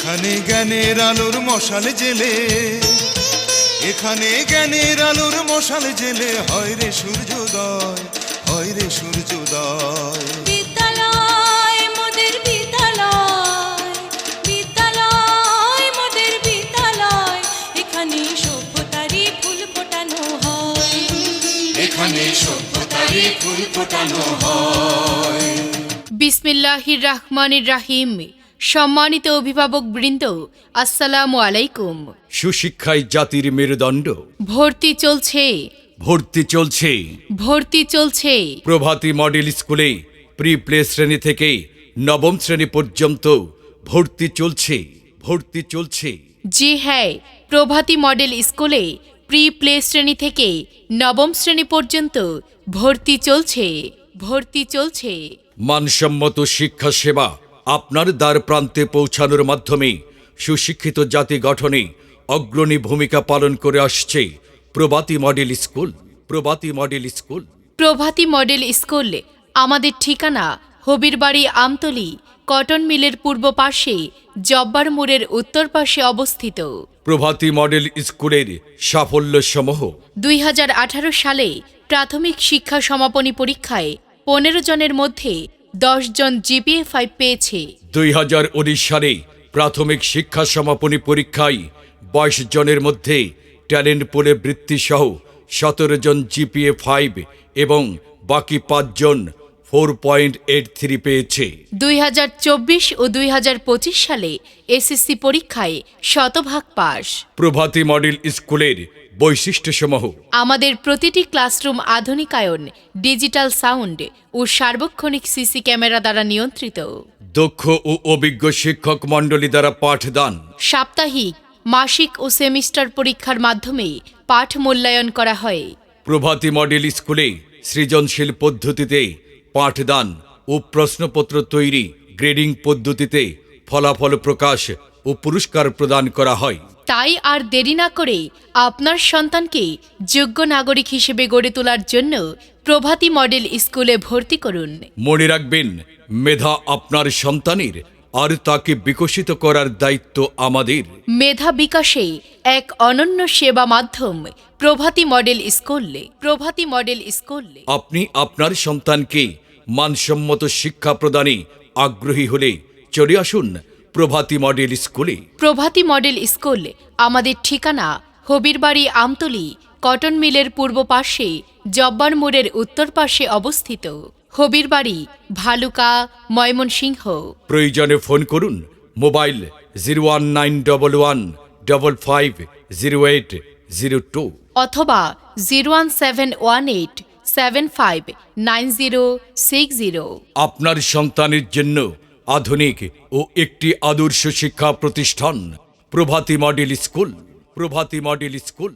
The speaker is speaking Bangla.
এখানে জ্ঞানের আলোর মশাল জেলে। এখানে জ্ঞানের আলোর মশাল জেলে। হয় রে সূর্যোদয় হয় রে সূর্যোদয়। এখানে সভ্যতারই ফুল এখানে সভ্যতারই ফুল ফোটানো হয়। বিসমিল্লাহির রহমানির রাহিম। সম্মানিত অভিভাবক বৃন্দ আসসালামু আলাইকুম। সুশিক্ষায় জাতির মেরুদণ্ড। ভর্তি চলছে। ভর্তি চলছে। ভর্তি চলছে। প্রভাতী মডেল স্কুলে প্রি প্লে শ্রেণি থেকে নবম শ্রেণি পর্যন্ত ভর্তি চলছে ভর্তি চলছে। জি হ্যাঁ প্রভাতী মডেল স্কুলে প্রি প্লে শ্রেণি থেকে নবম শ্রেণি পর্যন্ত ভর্তি চলছে ভর্তি চলছে। মানসম্মত শিক্ষা সেবা আপনার দ্বার প্রান্তে পৌঁছানোর মাধ্যমে সুশিক্ষিত জাতি গঠনে অগ্রণী ভূমিকা পালন করে আসছে Prabhati model school Prabhati model school. Prabhati model school আমাদের ঠিকানা হবিরবাড়ি আমতলি কটন মিলের পূর্ব পাশে জব্বার মোড়ের উত্তর পাশে অবস্থিত। প্রভাতী মডেল স্কুলের সাফল্য সমূহ দুই হাজার আঠারো সালে প্রাথমিক শিক্ষা সমাপনী পরীক্ষায় পনেরো জনের মধ্যে দশ জন জিপিএ ফাইভ পেয়েছে। দুই হাজার উনিশ সালে প্রাথমিক শিক্ষা সমাপনী পরীক্ষায় বাইশ জনের মধ্যে ট্যালেন্ট পুলে বৃত্তি সহ সতেরো জন জিপিএ ফাইভ এবং বাকি পাঁচজন ফোর পয়েন্ট এইট থ্রি পেয়েছে। দুই হাজার চব্বিশ ও দুই হাজার পঁচিশ সালে এসএসসি পরীক্ষায় শতভাগ পাস প্রভাতী মডেল স্কুলের বৈশিষ্ট্যসমূহ। আমাদের প্রতিটি ক্লাসরুম আধুনিকায়ন ডিজিটাল সাউন্ড ও সার্বক্ষণিক সিসি ক্যামেরা দ্বারা নিয়ন্ত্রিত। দক্ষ ও অভিজ্ঞ শিক্ষক মণ্ডলী দ্বারা পাঠদান। সাপ্তাহিক মাসিক ও সেমিস্টার পরীক্ষার মাধ্যমে পাঠ মূল্যায়ন করা হয়। প্রভাতী মডেল স্কুলে সৃজনশীল পদ্ধতিতে পাঠদান ও প্রশ্নপত্র তৈরি গ্রেডিং পদ্ধতিতে ফলাফল প্রকাশ ও পুরস্কার প্রদান করা হয়। তাই আর দেরি না করে আপনার সন্তানকে যোগ্য নাগরিক হিসেবে গড়ে তোলার জন্য প্রভাতী মডেল স্কুলে ভর্তি করুন। মনে রাখবেন মেধা আপনার সন্তানের আর তাকে বিকশিত করার দায়িত্ব আমাদের। মেধা বিকাশে এক অনন্য সেবা মাধ্যম Prabhati model school Prabhati model school. আপনি আপনার সন্তানকে মানসম্মত শিক্ষা প্রদানে আগ্রহী হলে চলে আসুন প্রভাতী মডেল স্কুলে। প্রভাতী মডেল স্কুল আমাদের ঠিকানা হবিরবাড়ি আমতলি কটন মিলের পূর্ব পাশে জব্বার মোড়ের উত্তর পাশে অবস্থিত। হবিরবাড়ি ভালুকা ময়মনসিংহ। প্রয়োজনে ফোন করুন mobile zero one nine double one double five zero eight zero two. অথবা zero one seven one eight seven five nine zero six zero. আপনার সন্তানের জন্য আধুনিক ও একটি আদর্শ শিক্ষা প্রতিষ্ঠান Prabhati model school Prabhati model school.